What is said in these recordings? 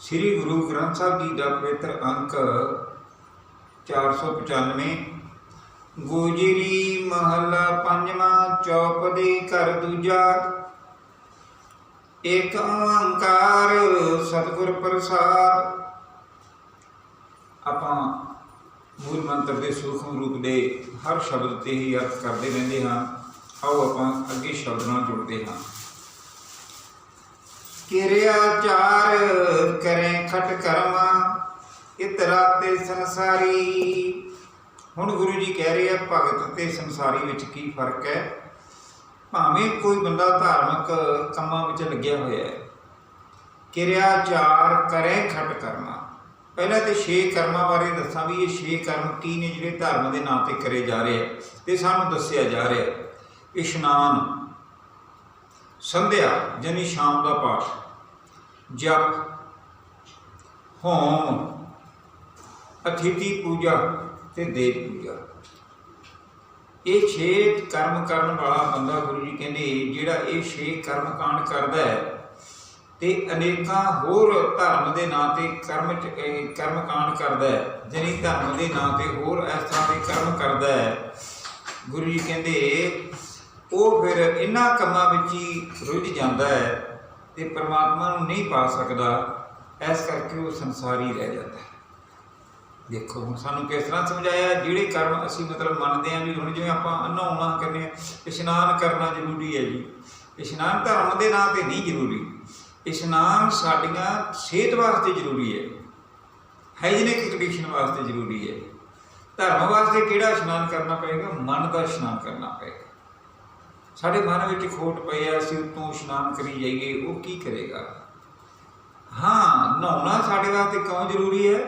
ਸ੍ਰੀ ਗੁਰੂ ਗ੍ਰੰਥ ਸਾਹਿਬ ਜੀ ਦਾ ਪਵਿੱਤਰ ਅੰਕ 495 ਗੋਜਰੀ ਮਹੱਲਾ ਪੰਜਵਾਂ ਚੌਪ ਦੇ ਘਰ ਦੂਜਾ, ਏਕ ਓੰਕਾਰ ਸਤਿਗੁਰ ਪ੍ਰਸਾਦ। ਆਪਾਂ ਮੂਲ ਮੰਤਰ ਦੇ ਸੂਖਮ ਰੂਪ ਦੇ ਹਰ ਸ਼ਬਦ ਤੇ ਹੀ ਅਰਥ ਕਰਦੇ ਰਹਿੰਦੇ ਹਾਂ। ਆਓ ਆਪਾਂ ਅੱਗੇ ਸ਼ਬਦ ਨਾਲ ਜੁੜਦੇ ਹਾਂ। ਕਿਰਿਆ ਚਾਰ ਕਰੇ ਖਟ ਕਰਮਾ ਇਤਰਾ ਤੇ ਸੰਸਾਰੀ। ਹੁਣ ਗੁਰੂ ਜੀ ਕਹਿ ਰਹੇ ਆ, ਭਗਤ ਤੇ ਸੰਸਾਰੀ ਵਿੱਚ ਕੀ ਫ਼ਰਕ ਹੈ? ਭਾਵੇਂ ਕੋਈ ਬੰਦਾ ਧਾਰਮਿਕ ਕੰਮਾਂ ਵਿੱਚ ਲੱਗਿਆ ਹੋਇਆ ਹੈ। ਕਿਰਿਆ ਚਾਰ ਕਰੇ ਖਟ ਕਰਮਾ। ਪਹਿਲਾਂ ਤੇ ਛੇ ਕਰਮਾਂ ਬਾਰੇ ਦੱਸਾਂ ਵੀ ਇਹ ਛੇ ਕਰਮ ਕੀ ਨੇ ਜਿਹੜੇ ਧਰਮ ਦੇ ਨਾਂ ਤੇ ਕਰੇ ਜਾ ਰਹੇ ਆ ਤੇ ਸਾਨੂੰ ਦੱਸਿਆ ਜਾ ਰਿਹਾ ਇਸ਼ਨਾਨ ਸੰਧਿਆ ਜਾਨੀ ਸ਼ਾਮ ਦਾ ਪਾਠ। ਜਪ, ਹੋਮ, ਅਥਿਤੀ ਪੂਜਾ ਤੇ ਦੇਵ ਪੂਜਾ। ਇਹ ਛੇ ਕਰਮ ਕਰਨ ਵਾਲਾ ਬੰਦਾ ਗੁਰੂ ਜੀ ਕਹਿੰਦੇ, ਜਿਹੜਾ ਇਹ ਛੇ ਕਰਮ ਕਾਂਡ ਕਰਦਾ ਹੈ ਤੇ ਅਨੇਕਾਂ ਹੋਰ ਧਰਮ ਦੇ ਨਾਂ ਤੇ ਕਰਮ ਚ- ਕਰਮ ਕਾਂਡ ਕਰਦਾ ਹੈ ਜਾਨੀ ਧਰਮ ਦੇ ਨਾਂ ਤੇ ਹੋਰ ਇਸ ਤਰ੍ਹਾਂ ਦੇ ਕਰਮ ਕਰਦਾ ਹੈ। ਗੁਰੂ ਜੀ ਕਹਿੰਦੇ ਉਹ ਫਿਰ ਇਹਨਾਂ ਕੰਮਾਂ ਵਿੱਚ ਹੀ ਰੁੱਝ ਜਾਂਦਾ ਹੈ ਤੇ ਪਰਮਾਤਮਾ ਨੂੰ ਨਹੀਂ ਪਾ ਸਕਦਾ। ਇਸ ਕਰਕੇ ਉਹ ਸੰਸਾਰੀ ਰਹਿ ਜਾਂਦਾ ਹੈ। ਦੇਖੋ, ਹੁਣ ਸਾਨੂੰ ਕਿਸ ਤਰ੍ਹਾਂ ਸਮਝਾਇਆ? ਜਿਹੜੇ ਕਰਮ ਅਸੀਂ ਮਤਲਬ ਮੰਨਦੇ ਹਾਂ ਵੀ ਹੁਣ ਜਿਵੇਂ ਆਪਾਂ ਨਹਾਉਣਾ ਕਹਿੰਦੇ ਆ ਇਸ਼ਨਾਨ ਕਰਨਾ ਜ਼ਰੂਰੀ ਹੈ ਜੀ। ਇਸ਼ਨਾਨ ਧਰਮ ਦੇ ਨਾਂ ਤੇ ਨਹੀਂ ਜ਼ਰੂਰੀ। ਇਸ਼ਨਾਨ ਸਾਡੀਆਂ ਸਿਹਤ ਵਾਸਤੇ ਜ਼ਰੂਰੀ ਹੈ। ਹਾਈਜੀਨਿਕ ਕੰਡੀਸ਼ਨ ਵਾਸਤੇ ਜ਼ਰੂਰੀ ਹੈ। ਧਰਮ ਵਾਸਤੇ ਕਿਹੜਾ ਇਸ਼ਨਾਨ ਕਰਨਾ ਪਏਗਾ? ਮਨ ਦਾ ਇਸ਼ਨਾਨ ਕਰਨਾ ਪਏਗਾ। ਸਾਡੇ ਮਨ ਵਿੱਚ ਖੋਟ ਪਈ ਹੈ ਅਸੀਂ ਉਤੋਂ ਇਸ਼ਨਾਨ ਕਰੀ ਜਾਈਏ, ਉਹ ਕੀ ਕਰੇਗਾ? ਹਾਂ, ਨਹਾਉਣਾ ਸਾਡੇ ਵਾਸਤੇ ਕਿਉਂ ਜ਼ਰੂਰੀ ਹੈ?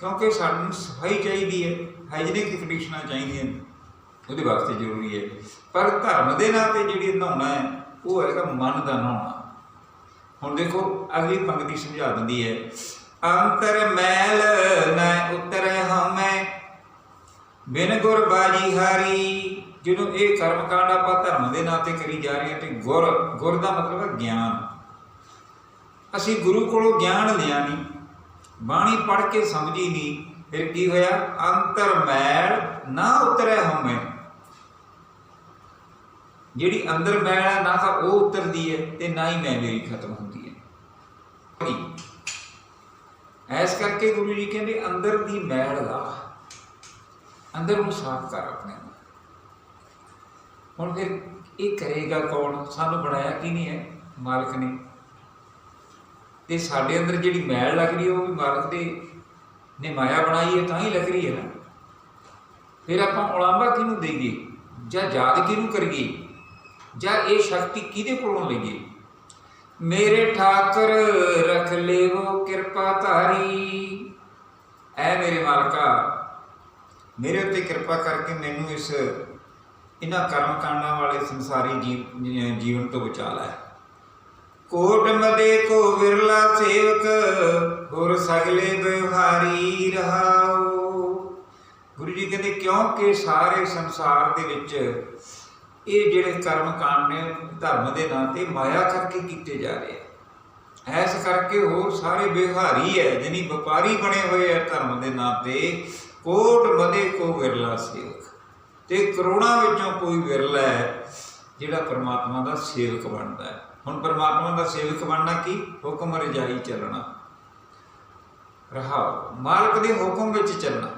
ਕਿਉਂਕਿ ਸਾਨੂੰ ਸਫ਼ਾਈ ਚਾਹੀਦੀ ਹੈ ਹਾਈਜੀਨਿਕ ਕੰਡੀਸ਼ਨਾਂ ਚਾਹੀਦੀਆਂ ਨੇ, ਉਹਦੇ ਵਾਸਤੇ ਜ਼ਰੂਰੀ ਹੈ। ਪਰ ਧਰਮ ਦੇ ਨਾਂ ਤੇ ਜਿਹੜੀ ਨਹਾਉਣਾ ਹੈ, ਉਹ ਹੈਗਾ ਮਨ ਦਾ ਨਹਾਉਣਾ। ਹੁਣ ਦੇਖੋ, ਅਗਲੀ ਪੰਕਤੀ ਸਮਝਾ ਦਿੰਦੀ ਹੈ, ਅੰਤਰ ਮੈਲ ਨਾ ਉਤਰ ਹਮੈ ਬਿਨ ਗੁਰ ਬਾਜੀ ਹਾਰੀ ਜਦੋਂ ਇਹ ਕਰਮ ਕਾਂਡ ਆਪਾਂ ਧਰਮ ਦੇ ਨਾਂ ਤੇ ਕਰੀ ਜਾ ਰਹੇ ਹਾਂ ਤੇ ਗੁਰ ਗੁਰ ਦਾ ਮਤਲਬ ਹੈ ਗਿਆਨ। ਅਸੀਂ ਗੁਰੂ ਕੋਲੋਂ ਗਿਆਨ ਲਿਆ ਨਹੀਂ ਬਾਣੀ ਪੜ੍ਹ ਕੇ ਸਮਝੀ ਨਹੀਂ ਫਿਰ ਕੀ ਹੋਇਆ? ਅੰਤਰ ਮੈਲ ਨਾ ਉਤਰੈ ਹਮੈ ਜਿਹੜੀ ਅੰਦਰ ਮੈਲ ਹੈ ਨਾ ਤਾਂ ਉਹ ਉਤਰਦੀ ਹੈ ਤੇ ਨਾ ਹੀ ਮੈਂ ਮੇਰੀ ਖਤਮ ਹੁੰਦੀ ਹੈ। ਐਸ ਕਰਕੇ ਗੁਰੂ ਜੀ ਕਹਿੰਦੇ ਅੰਦਰ ਦੀ ਮੈਲ ਲਾ, ਅੰਦਰ ਨੂੰ ਸਾਫ਼ ਕਰ ਆਪਣੇ ਨੂੰ ਹੁਣ ਫਿਰ ਇਹ ਕਰੇਗਾ ਕੌਣ? ਸਾਨੂੰ ਬਣਾਇਆ ਕੀ ਨਹੀਂ ਹੈ? ਮਾਲਕ ਨੇ। ਤੇ ਸਾਡੇ ਅੰਦਰ ਜਿਹੜੀ ਮੈਲ ਲੱਗ ਰਹੀ ਉਹ ਵੀ ਮਾਲਕ ਦੇ ਨੇ ਮਾਇਆ ਬਣਾਈ ਹੈ, ਤਾਂ ਹੀ ਲੱਗ ਰਹੀ ਹੈ ਨਾ। ਫਿਰ ਆਪਾਂ ਉਲਾਂਭਾ ਕਿਹਨੂੰ ਦੇਈਏ? ਜਾਂ ਯਾਦ ਕਿਹਨੂੰ ਕਰੀਏ? ਜਾਂ ਇਹ ਸ਼ਕਤੀ ਕਿਹਦੇ ਕੋਲੋਂ ਲਈਏ? ਮੇਰੇ ਠਾਕਰ, ਰਖ ਲੇਵੋ ਕਿਰਪਾ ਧਾਰੀ। ਐ ਮੇਰੇ ਮਾਲਕਾ, ਮੇਰੇ ਉੱਤੇ ਕਿਰਪਾ ਕਰਕੇ ਮੈਨੂੰ ਇਸ ਇਹਨਾਂ ਕਰਮ ਕਾਂਡਾਂ ਵਾਲੇ ਸੰਸਾਰੀ ਜੀਵ ਜੀਵਨ ਤੋਂ ਬਚਾ ਲੈ। ਕੋਟ ਮਦੇ ਕੋ ਵਿਰਲਾ ਸੇਵਕ ਹੋਰ ਸਗਲੇ ਵਿਵਹਾਰੀ ਰਹਾਉ। ਗੁਰੂ ਜੀ ਕਹਿੰਦੇ, ਕਿਉਂਕਿ ਸਾਰੇ ਸੰਸਾਰ ਦੇ ਵਿੱਚ ਇਹ ਜਿਹੜੇ ਕਰਮ ਕਾਂਡ ਨੇ, ਧਰਮ ਦੇ ਨਾਂ ਤੇ ਮਾਇਆ ਕਰਕੇ ਕੀਤੇ ਜਾ ਰਹੇ ਆ। ਐਸ ਕਰਕੇ ਹੋਰ ਸਾਰੇ ਬਿਵਹਾਰੀ ਹੈ ਜਾਨੀ ਵਪਾਰੀ ਬਣੇ ਹੋਏ ਆ ਧਰਮ ਦੇ ਨਾਂ ਤੇ ਕੋਟ ਮਦੇ ਕੋ ਵਿਰਲਾ ਸੇਵਕ। ਤੇ ਕਰੋੜਾਂ ਵਿੱਚੋਂ ਕੋਈ ਵਿਰਲਾ ਹੈ ਜਿਹੜਾ ਪਰਮਾਤਮਾ ਦਾ ਸੇਵਕ ਬਣਦਾ ਹੈ। ਹੁਣ ਪਰਮਾਤਮਾ ਦਾ ਸੇਵਕ ਬਣਨਾ ਕੀ? ਹੁਕਮ ਰਜਾਈ ਚੱਲਣਾ। ਰਹਾਓ। ਮਾਲਕ ਦੇ ਹੁਕਮ ਵਿੱਚ ਚੱਲਣਾ।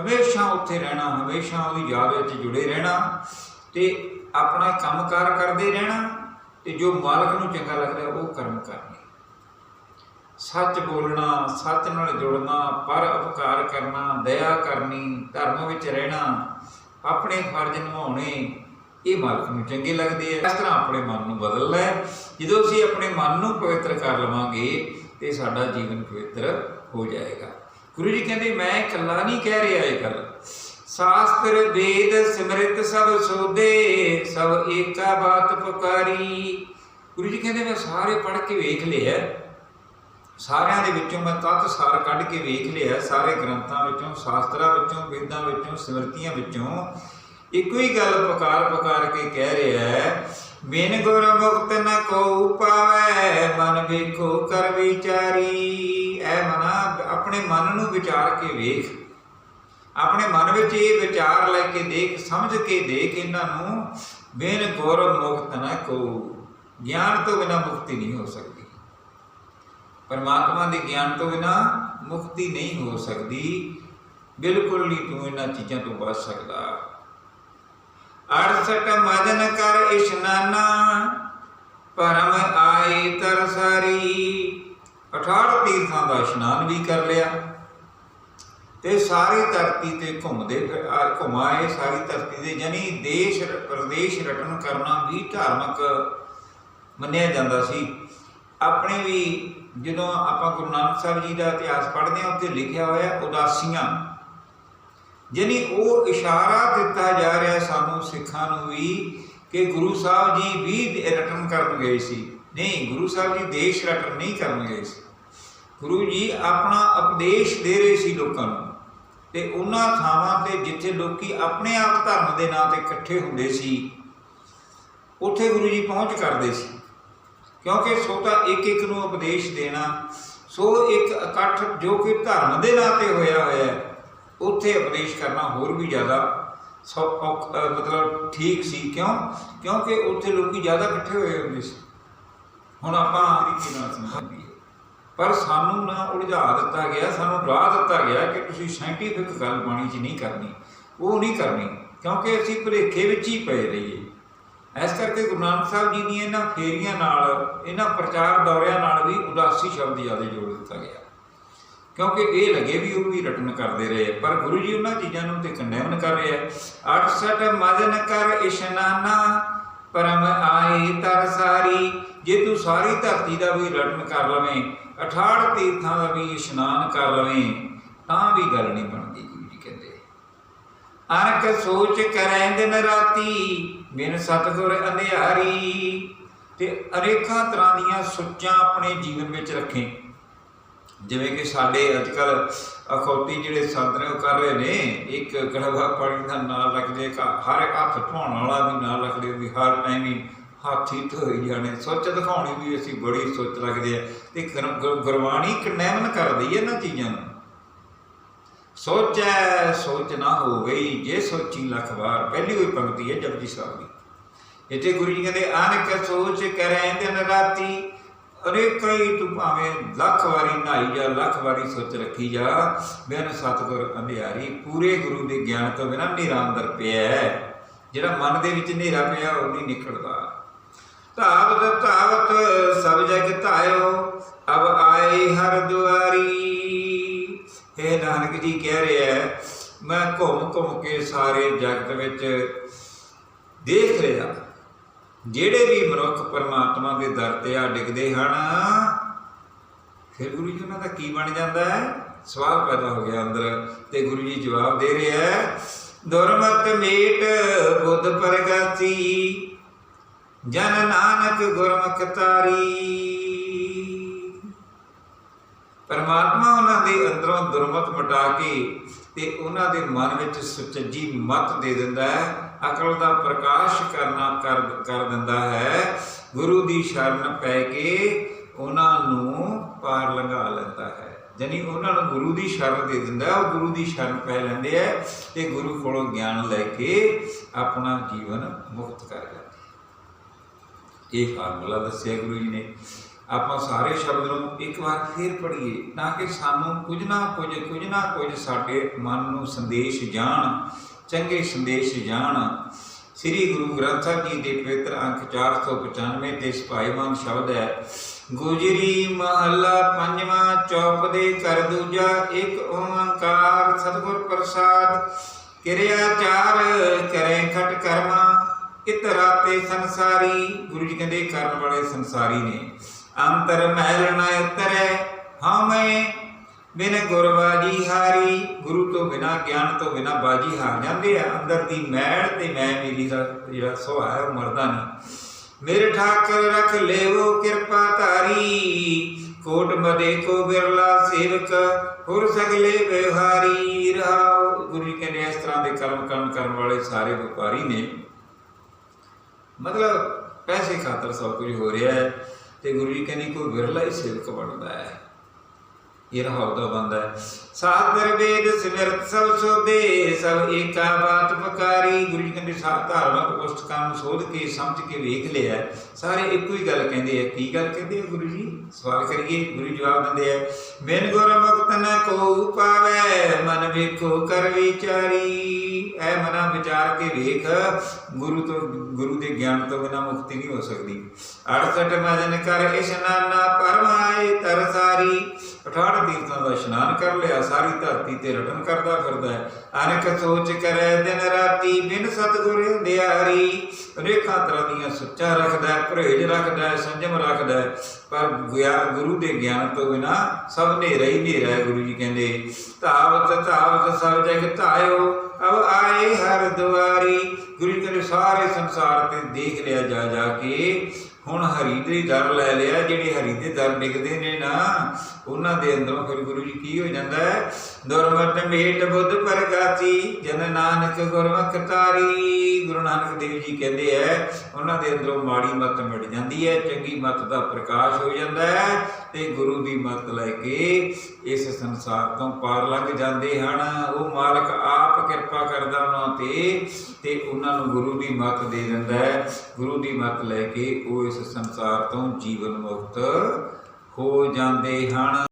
ਹਮੇਸ਼ਾ ਉੱਥੇ ਰਹਿਣਾ, ਹਮੇਸ਼ਾ ਉਹਦੀ ਯਾਦ ਵਿੱਚ ਜੁੜੇ ਰਹਿਣਾ ਤੇ ਆਪਣਾ ਕੰਮਕਾਰ ਕਰਦੇ ਰਹਿਣਾ ਤੇ ਜੋ ਮਾਲਕ ਨੂੰ ਚੰਗਾ ਲੱਗਦਾ ਉਹ ਕਰਮ ਕਰਨੇ। ਸੱਚ ਬੋਲਣਾ, ਸੱਚ ਨਾਲ ਜੁੜਨਾ, ਪਰ ਉਪਕਾਰ ਕਰਨਾ, ਦਇਆ ਕਰਨੀ, ਧਰਮ ਵਿੱਚ ਰਹਿਣਾ ਆਪਣੇ ਫਰਜ਼ ਨਿਭਾਉਣੇ, ਇਹ ਮਾਲਕ ਨੂੰ ਚੰਗੇ ਲੱਗਦੇ ਆ। ਇਸ ਤਰ੍ਹਾਂ ਆਪਣੇ ਮਨ ਨੂੰ ਬਦਲਣਾ ਲੈ। ਜਦੋਂ ਅਸੀਂ ਆਪਣੇ ਮਨ ਨੂੰ ਪਵਿੱਤਰ ਕਰ ਲਵਾਂਗੇ, ਤੇ ਸਾਡਾ ਜੀਵਨ ਪਵਿੱਤਰ ਹੋ ਜਾਏਗਾ। ਗੁਰੂ ਜੀ ਕਹਿੰਦੇ, ਮੈਂ ਇਕੱਲਾ ਨਹੀਂ ਕਹਿ ਰਿਹਾ ਇਹ ਗੱਲ। ਸ਼ਾਸਤਰ, ਵੇਦ, ਸਿਮਰਿਤ ਸਭ ਸੋਦੇ ਸਭ ਏਕਾ ਬਾਤ ਪੁਕਾਰੀ। ਗੁਰੂ ਜੀ ਕਹਿੰਦੇ, ਮੈਂ ਸਾਰੇ ਪੜ੍ਹ ਕੇ ਵੇਖ ਲਿਆ ਸਾਰਿਆਂ ਦੇ ਵਿੱਚੋਂ ਮੈਂ ਤਤ ਸਾਰ ਕੱਢ ਕੇ ਵੇਖ ਲਿਆ, ਸਾਰੇ ਗ੍ਰੰਥਾਂ ਵਿੱਚੋਂ, ਸ਼ਾਸਤਰਾਂ ਵਿੱਚੋਂ, ਵੇਦਾਂ ਵਿੱਚੋਂ, ਸਿਮਰਤੀਆਂ ਵਿੱਚੋਂ। ਇੱਕੋ ਹੀ ਗੱਲ ਪੁਕਾਰ ਪੁਕਾਰ ਕੇ ਕਹਿ ਰਿਹਾ ਹੈ, ਬਿਨ ਗੁਰ ਮੁਕਤ ਨ ਕੋ ਪਾਵੈ, ਮਨ ਵੇਖੋ ਕਰ ਵਿਚਾਰੀ। ਐ ਮਨਾ ਆਪਣੇ ਮਨ ਨੂੰ ਵਿਚਾਰ ਕੇ ਵੇਖ। ਆਪਣੇ ਮਨ ਵਿੱਚ ਇਹ ਵਿਚਾਰ ਲੈ ਕੇ ਦੇਖ, ਸਮਝ ਕੇ ਦੇਖ ਇਹਨਾਂ ਨੂੰ, ਬਿਨ ਗੁਰ ਮੁਕਤ ਨ ਕੋ ਗਿਆਨ ਤੋਂ ਬਿਨਾ ਮੁਕਤੀ ਨਹੀਂ ਹੋ ਸਕਦੀ। ਪਰਮਾਤਮਾ ਦੇ ਗਿਆਨ ਤੋਂ ਬਿਨਾ ਮੁਕਤੀ ਨਹੀਂ ਹੋ ਸਕਦੀ। ਬਿਲਕੁਲ ਨਹੀਂ ਤੂੰ ਇਹਨਾਂ ਚੀਜ਼ਾਂ ਤੋਂ ਬਚ ਸਕਦਾ। 68 ਮਦਨ ਕਰ ਇਸ਼ਨਾਨਾ ਪਰਮ ਆਈ ਤਰਸਾਰੀ 68 ਤੀਰਥਾਂ ਦਾ ਇਸ਼ਨਾਨ ਵੀ ਕਰ ਲਿਆ। ਤੇ ਸਾਰੀ ਧਰਤੀ ਤੇ ਘੁੰਮਦੇ ਫਿਰ, ਆ ਘੁਮਾਏ ਸਾਰੀ ਧਰਤੀ ਦੇ ਜਾਨੀ ਦੇਸ਼, ਪ੍ਰਦੇਸ਼ ਰਟਨ ਕਰਨਾ ਵੀ ਧਾਰਮਿਕ ਮੰਨਿਆ ਜਾਂਦਾ ਸੀ। ਆਪਣੇ ਵੀ ਜਦੋਂ ਆਪਾਂ ਗੁਰੂ ਨਾਨਕ ਸਾਹਿਬ ਜੀ ਦਾ ਇਤਿਹਾਸ ਪੜ੍ਹਦੇ ਹਾਂ, ਉੱਥੇ ਲਿਖਿਆ ਹੋਇਆ ਉਦਾਸੀਆਂ। ਜਾਨੀ ਉਹ ਇਸ਼ਾਰਾ ਦਿੱਤਾ ਜਾ ਰਿਹਾ ਸਾਨੂੰ ਸਿੱਖਾਂ ਨੂੰ ਵੀ ਕਿ ਗੁਰੂ ਸਾਹਿਬ ਜੀ ਵੀ ਰਟਨ ਕਰਨ ਗਏ ਸੀ। ਨਹੀਂ, ਗੁਰੂ ਸਾਹਿਬ ਜੀ ਦੇਸ਼ ਰਟਨ ਨਹੀਂ ਕਰਨ ਗਏ ਸੀ। ਗੁਰੂ ਜੀ ਆਪਣਾ ਉਪਦੇਸ਼ ਦੇ ਰਹੇ ਸੀ ਲੋਕਾਂ ਨੂੰ। ਤੇ ਉਹਨਾਂ ਥਾਵਾਂ ਤੇ ਜਿੱਥੇ ਲੋਕੀ ਆਪਣੇ ਆਪ ਧਰਮ ਦੇ ਨਾਂ ਤੇ ਇਕੱਠੇ ਹੁੰਦੇ ਸੀ, ਉੱਥੇ ਗੁਰੂ ਜੀ ਪਹੁੰਚ ਕਰਦੇ ਸੀ। ਕਿਉਂਕਿ ਸੋ ਤਾਂ ਇੱਕ ਇੱਕ ਨੂੰ ਉਪਦੇਸ਼ ਦੇਣਾ, ਸੋ ਇੱਕ ਇਕੱਠ ਜੋ ਕਿ ਧਰਮ ਦੇ ਨਾਂ ਤੇ ਹੋਇਆ ਹੋਇਆ ਹੈ, ਉੱਥੇ ਉਪਦੇਸ਼ ਕਰਨਾ ਹੋਰ ਵੀ ਜ਼ਿਆਦਾ ਸੌ ਔਖ- ਮਤਲਬ ਠੀਕ ਸੀ। ਕਿਉਂ? ਕਿਉਂਕਿ ਉੱਥੇ ਲੋਕੀ ਜ਼ਿਆਦਾ ਇਕੱਠੇ ਹੋਏ ਹੁੰਦੇ ਸੀ। ਹੁਣ ਆਪਾਂ ਤਰੀਕੇ ਨਾਲ ਸਮਝਾਂਗੇ ਪਰ ਸਾਨੂੰ ਨਾ ਉਲਝਾ ਦਿੱਤਾ ਗਿਆ, ਸਾਨੂੰ ਰਾਹ ਦਿੱਤਾ ਗਿਆ ਕਿ ਤੁਸੀਂ ਸਾਇੰਟੀਫਿਕ ਗੱਲ ਬਾਣੀ 'ਚ ਨਹੀਂ ਕਰਨੀ। ਉਹ ਨਹੀਂ ਕਰਨੀ, ਕਿਉਂਕਿ ਅਸੀਂ ਭੁਲੇਖੇ ਵਿੱਚ ਹੀ ਪਏ ਰਹੀਏ। ਇਸ ਕਰਕੇ ਗੁਰੂ ਨਾਨਕ ਸਾਹਿਬ ਜੀ ਦੀਆਂ ਇਹਨਾਂ ਫੇਰੀਆਂ ਨਾਲ, ਇਹਨਾਂ ਪ੍ਰਚਾਰ ਦੌਰਿਆਂ ਨਾਲ ਵੀ ਉਦਾਸੀ ਸ਼ਬਦ ਜ਼ਿਆਦਾ ਜੋੜ ਦਿੱਤਾ ਗਿਆ। ਕਿਉਂਕਿ ਇਹ ਲੱਗੇ ਵੀ ਉਹ ਵੀ ਰਟਨ ਕਰਦੇ ਰਹੇ, ਪਰ ਗੁਰੂ ਜੀ ਉਹਨਾਂ ਚੀਜ਼ਾਂ ਨੂੰ ਤੇ ਕੰਡੈਮ ਕਰ ਰਹੇ ਆ। 68 ਮਦਨ ਕਰ ਇਸ਼ਨਾਨਾ, ਪਰਮ ਤਰ ਸਾਰੀ। ਜੇ ਤੂੰ ਸਾਰੀ ਧਰਤੀ ਦਾ ਵੀ ਰਟਨ ਕਰ ਲਵੇਂ 68 ਤੀਰਥਾਂ ਦਾ ਵੀ ਇਸ਼ਨਾਨ ਕਰ ਲਵੇਂ, ਤਾਂ ਵੀ ਗੱਲ ਨਹੀਂ ਬਣਦੀ ਗੁਰੂ ਜੀ ਕਹਿੰਦੇ। ਅਨਕ ਸੋਚ ਕਰੈ ਦਿਨ ਰਾਤੀ ਬਿਨ ਸਤਗੁਰ ਅੰਧਿਆਰੀ ਤੇ ਅਨੇਕਾਂ ਤਰ੍ਹਾਂ ਦੀਆਂ ਸੋਚਾਂ ਆਪਣੇ ਜੀਵਨ ਵਿੱਚ ਰੱਖੇ। ਜਿਵੇਂ ਕਿ ਸਾਡੇ ਅੱਜ ਕੱਲ ਅਖੌਤੀ ਜਿਹੜੇ ਸੰਤ ਨੇ ਉਹ ਕਰ ਰਹੇ ਨੇ, ਇੱਕ ਕੜਵਾ ਪਾਣੀ ਦਾ ਨਾਲ ਰੱਖਦੇ, ਇੱਕ ਹਰ ਇੱਕ ਹੱਥ ਧੋਣ ਵਾਲਾ ਵੀ ਨਾਲ ਰੱਖਦੇ, ਵੀ ਹਰ ਟਾਈਮ ਹੀ ਹਾਥੀ ਧੋਈ ਜਾਣੇ। ਸੋਚ ਦਿਖਾਉਣੀ ਵੀ ਅਸੀਂ ਬੜੀ ਸੋਚ ਰੱਖਦੇ ਆ। ਤੇ ਗੁਰ- ਗੁਰ- ਗੁਰਬਾਣੀ ਕੰਡੈਮ ਕਰਦੀ ਹੈ ਇਹਨਾਂ ਚੀਜ਼ਾਂ ਨੂੰ। ਸੋਚੈ, ਸੋਚ ਨਾ ਹੋ ਗਈ ਜੇ ਸੋਚੀ ਲੱਖ ਵਾਰ, ਪਹਿਲੀ ਹੋਈ ਪੰਕਤੀ ਹੈ ਜਪਜੀ ਸਾਹਿਬ ਦੀ। ਇੱਥੇ ਗੁਰੂ ਜੀ ਕਹਿੰਦੇ, ਅਨਕ ਸੋਚ ਕਰੈ ਦਿਨ ਰਾਤੀ ਅਰੇ ਕਈ ਤੂੰ ਭਾਵੇਂ ਲੱਖ ਵਾਰੀ ਨਹਾਈ ਜਾ, ਲੱਖ ਵਾਰੀ ਸੋਚ ਰੱਖੀ ਜਾ। ਬਿਨ ਸਤਗੁਰ ਅੰਧਿਆਰੀ, ਪੂਰੇ ਗੁਰੂ ਦੇ ਗਿਆਨ ਤੋਂ ਬਿਨਾਂ ਹਨੇਰਾ ਅੰਦਰ ਪਿਆ ਜਿਹੜਾ ਮਨ ਦੇ ਵਿੱਚ ਹਨੇਰਾ ਪਿਆ, ਉਹ ਨਹੀਂ ਨਿਕਲਦਾ ਧਾਵਤ ਧਾਵਤ, ਸਭ ਜਗ ਧਾਇਓ, ਅਬ ਆਏ ਹਰ ਦੁਆਰੀ ਇਹ ਨਾਨਕ ਜੀ ਕਹਿ ਰਿਹਾ ਹੈ, ਮੈਂ ਘੁੰਮ ਘੁੰਮ ਕੇ ਸਾਰੇ ਜਗਤ ਵਿੱਚ ਦੇਖ ਰਿਹਾ। ਜਿਹੜੇ ਵੀ ਮਨੁੱਖ ਪਰਮਾਤਮਾ ਦੇ ਦਰ ਤੇ ਆ ਡਿੱਗਦੇ ਹਨ ਫਿਰ ਗੁਰੂ ਜੀ ਉਹਨਾਂ ਦਾ ਕੀ ਬਣ ਜਾਂਦਾ ਹੈ? ਸਵਾਲ ਪੈਦਾ ਹੋ ਗਿਆ ਅੰਦਰ ਤੇ ਗੁਰੂ ਜੀ ਜਵਾਬ ਦੇ ਰਿਹਾ ਹੈ ਦੁਰਮਤ ਮੇਟ ਬੁੱਧ ਪਰਗਾਤੀ ਜਨ ਨਾਨਕ ਗੁਰਮੁਖ ਤਾਰੀ। ਪਰਮਾਤਮਾ ਉਹਨਾਂ ਦੇ ਅੰਦਰੋਂ ਦੁਰਮਤ ਮਿਟਾ ਕੇ ਤੇ ਉਹਨਾਂ ਦੇ ਮਨ ਵਿੱਚ ਸੁਚੱਜੀ ਮਤ ਦੇ ਦਿੰਦਾ ਹੈ, ਅਕਲ ਦਾ ਪ੍ਰਕਾਸ਼ ਕਰਨਾ ਕਰ ਕਰ ਦਿੰਦਾ ਹੈ। ਗੁਰੂ ਦੀ ਸ਼ਰਨ ਪੈ ਕੇ ਉਹਨਾਂ ਨੂੰ ਪਾਰ ਲੰਘਾ ਲੈਂਦਾ ਹੈ। ਜਾਨੀ ਉਹਨਾਂ ਨੂੰ ਗੁਰੂ ਦੀ ਸ਼ਰਨ ਦੇ ਦਿੰਦਾ ਉਹ ਗੁਰੂ ਦੀ ਸ਼ਰਨ ਪੈ ਲੈਂਦੇ ਆ ਤੇ ਗੁਰੂ ਕੋਲੋਂ ਗਿਆਨ ਲੈ ਕੇ ਆਪਣਾ ਜੀਵਨ ਮੁਕਤ ਕਰ ਜਾਂਦੇ ਇਹ ਫਾਰਮੂਲਾ ਦੱਸਿਆ ਗੁਰੂ ਜੀ ਨੇ। ਆਪਾਂ ਸਾਰੇ ਸ਼ਬਦ ਨੂੰ ਇੱਕ ਵਾਰ ਫੇਰ ਪੜ੍ਹੀਏ ਤਾਂ ਕਿ ਸਾਨੂੰ ਕੁਝ ਨਾ ਕੁਝ ਕੁਝ ਨਾ ਕੁਝ ਸਾਡੇ ਮਨ ਨੂੰ ਸੰਦੇਸ਼ ਜਾਣ, ਚੰਗੇ ਸੰਦੇਸ਼ ਜਾਣ। ਸ੍ਰੀ ਗੁਰੂ ਗ੍ਰੰਥ ਸਾਹਿਬ ਜੀ ਦੇ ਪਵਿੱਤਰ ਅੰਕ 495 ਤੇ ਸਪਾਈਵਾਨ ਸ਼ਬਦ ਹੈ, ਗੁਜਰੀ ਮਹੱਲਾ ਪੰਜਵਾਂ ਚੌਪ ਦੇ ਕਰ ਦੂਜਾ, ਇੱਕ ਓੰਕਾਰ ਸਤਿਗੁਰ ਪ੍ਰਸਾਦ। ਕਿਰਿਆ ਚਾਰ ਕਰੇ ਖਟ ਕਰਮਾ ਇਤਰਾ ਤੇ ਸੰਸਾਰੀ। ਗੁਰੂ ਜੀ ਕਹਿੰਦੇ, ਕਰਨ ਵਾਲੇ ਸੰਸਾਰੀ ਨੇ। ਅੰਤਰ ਮਹਿਲ ਨ ਉਤਰੈ ਹਮੇ ਬਿਨ ਗੁਰਬਾਜੀ ਹਾਰੀ। ਗੁਰੂ ਤੋਂ ਬਿਨਾ, ਗਿਆਨ ਤੋਂ ਬਿਨਾ ਬਾਜੀ ਹਾਰ ਜਾਂਦੇ ਆ। ਅੰਦਰ ਦੀ ਮੈਲ ਤੇ ਮੈਂ ਮੇਰੀ ਦਾ ਜਿਹੜਾ ਸੁਭਾਅ ਹੈ, ਉਹ ਮਰਦਾ ਨਹੀਂ। ਮੇਰੇ ਠਾਕਰ ਰਖ ਲੇਵੋ ਕਿਰਪਾ ਧਾਰੀ। ਕੋਟ ਮਦੇ ਕੋ ਬਿਰਲਾ ਸੇਵਕ, ਹੁਰ ਸਗਲੇ ਵਿਵਹਾਰੀ ਰਹਾਉ ਗੁਰੂ ਜੀ ਕਹਿੰਦੇ ਇਸ ਤਰ੍ਹਾਂ ਦੇ ਕਰਮ ਕਰਨ ਕਰਨ ਵਾਲੇ ਸਾਰੇ ਵਪਾਰੀ ਨੇ। ਮਤਲਬ ਪੈਸੇ ਖਾਤਰ ਸਭ ਕੁਝ ਹੋ ਰਿਹਾ ਹੈ। ਤੇ ਗੁਰੂ ਜੀ ਕਹਿੰਦੇ ਕੋਈ ਵਿਰਲਾ ਹੀ ਸੇਵਕ ਬਣਦਾ ਹੈ। ਇਹ ਰਹਾਉ ਦਾ ਬੰਦਾ ਹੈ। ਸਾਧਰ ਵੇਦ ਸਿਮਰਤ ਸਭ ਸੋਦੇ ਸਭ ਏਕਾ ਬਾਤ ਪਕਾਰੀ। ਗੁਰੂ ਜੀ ਕਹਿੰਦੇ ਸਾਧ ਧਾਰਮਿਕ ਪੁਸਤਕਾਂ ਨੂੰ ਸੋਧ ਕੇ, ਸਮਝ ਕੇ ਵੇਖ ਲਿਆ। ਸਾਰੇ ਇੱਕੋ ਹੀ ਗੱਲ ਕਹਿੰਦੇ ਆ। ਕੀ ਗੱਲ ਕਹਿੰਦੇ ਆ ਗੁਰੂ ਜੀ? ਸਵਾਲ ਕਰੀਏ। ਗੁਰੂ ਜਵਾਬ ਦਿੰਦੇ ਆ, ਬਿਨ ਗੁਰ ਮੁਕਤ ਨ ਕੋ ਪਾਵੇ ਮਨ ਵੇਖੋ ਕਰ ਵਿਚਾਰੀ। ਐ ਮਨਾ ਵਿਚਾਰ ਕੇ ਵੇਖ, ਗੁਰੂ ਤੋਂ, ਗੁਰੂ ਦੇ ਗਿਆਨ ਤੋਂ ਬਿਨਾ ਮੁਕਤੀ ਨਹੀਂ ਹੋ ਸਕਦੀ। 68 ਮਜਨ ਕਰ ਇਸ਼ਨਾਨਾ ਪਰਮਾਏ ਤਰਸਾਰੀ 68 ਤੀਰਥਾਂ ਦਾ ਇਸ਼ਨਾਨ ਕਰ ਲਿਆ, ਸਾਰੀ ਧਰਤੀ ਤੇ ਰਟਨ ਕਰਦਾ ਫਿਰਦਾ ਹੈ। ਅਨਕ ਸੋਚ ਕਰੇ, ਦਿਨ ਰਾਤੀ ਬਿਨ ਸਤਗੁਰ ਦਿਆਰੀ ਰੇਖਾਂ ਤਰ੍ਹਾਂ ਦੀਆਂ ਸੁੱਚਾ ਰੱਖਦਾ ਹੈ, ਪਰਹੇਜ ਰੱਖਦਾ ਹੈ, ਸੰਜਮ ਰੱਖਦਾ ਹੈ। ਪਰ ਗਿਆ- ਗੁਰੂ ਦੇ ਗਿਆਨ ਤੋਂ ਬਿਨਾ ਸਭ ਹਨੇਰਾ ਹੀ ਹਨੇਰਾ ਹੈ ਗੁਰੂ ਜੀ ਕਹਿੰਦੇ। ਧਾਵਤ ਧਾਵਤ ਸਭ ਜਗ ਧਾਇਓ, ਅਬ ਆਏ ਹਰ ਦੁਆਰੀ ਗੁਰੂ ਜੀ ਕਹਿੰਦੇ, ਸਾਰੇ ਸੰਸਾਰ ਤੇ ਦੇਖ ਲਿਆ ਜਾ ਜਾ ਕੇ ਹੁਣ ਹਰੀ ਦੇ ਦਰ ਲੈ ਲਿਆ, ਜਿਹੜੇ ਹਰੀ ਦੇ ਦਰ ਡਿੱਗਦੇ ਨੇ ਨਾ, ਉਹਨਾਂ ਦੇ ਅੰਦਰੋਂ ਫਿਰ ਗੁਰੂ ਜੀ ਕੀ ਹੋ ਜਾਂਦਾ ਹੈ? ਦੁਰਮਤ ਮੇਟ ਬੁੱਧ ਪ੍ਰਗਾਤੀ, ਜਨ ਨਾਨਕ ਗੁਰਮੁਖ ਤਾਰੀ। ਗੁਰੂ ਨਾਨਕ ਦੇਵ ਜੀ ਕਹਿੰਦੇ ਐ ਉਹਨਾਂ ਦੇ ਅੰਦਰੋਂ ਮਾੜੀ ਮਤ ਮਿਟ ਜਾਂਦੀ ਹੈ, ਚੰਗੀ ਮਤ ਦਾ ਪ੍ਰਕਾਸ਼ ਹੋ ਜਾਂਦਾ ਹੈ ਤੇ ਗੁਰੂ ਦੀ ਮਤ ਲੈ ਕੇ ਇਸ ਸੰਸਾਰ ਤੋਂ ਪਾਰ ਲੰਘ ਜਾਂਦੇ ਹਨ। ਉਹ ਮਾਲਕ ਆਪ ਕਿਰਪਾ ਕਰਦਾ ਉਹਨਾਂ ਤੇ ਤੇ ਉਹਨਾਂ ਨੂੰ ਗੁਰੂ ਦੀ ਮਤ ਦੇ ਦਿੰਦਾ ਹੈ। ਗੁਰੂ ਦੀ ਮਤ ਲੈ ਕੇ ਉਹ ਇਸ ਇਸ ਸੰਸਾਰ ਤੋਂ ਜੀਵਨ ਮੁਕਤ ਹੋ ਜਾਂਦੇ ਹਨ।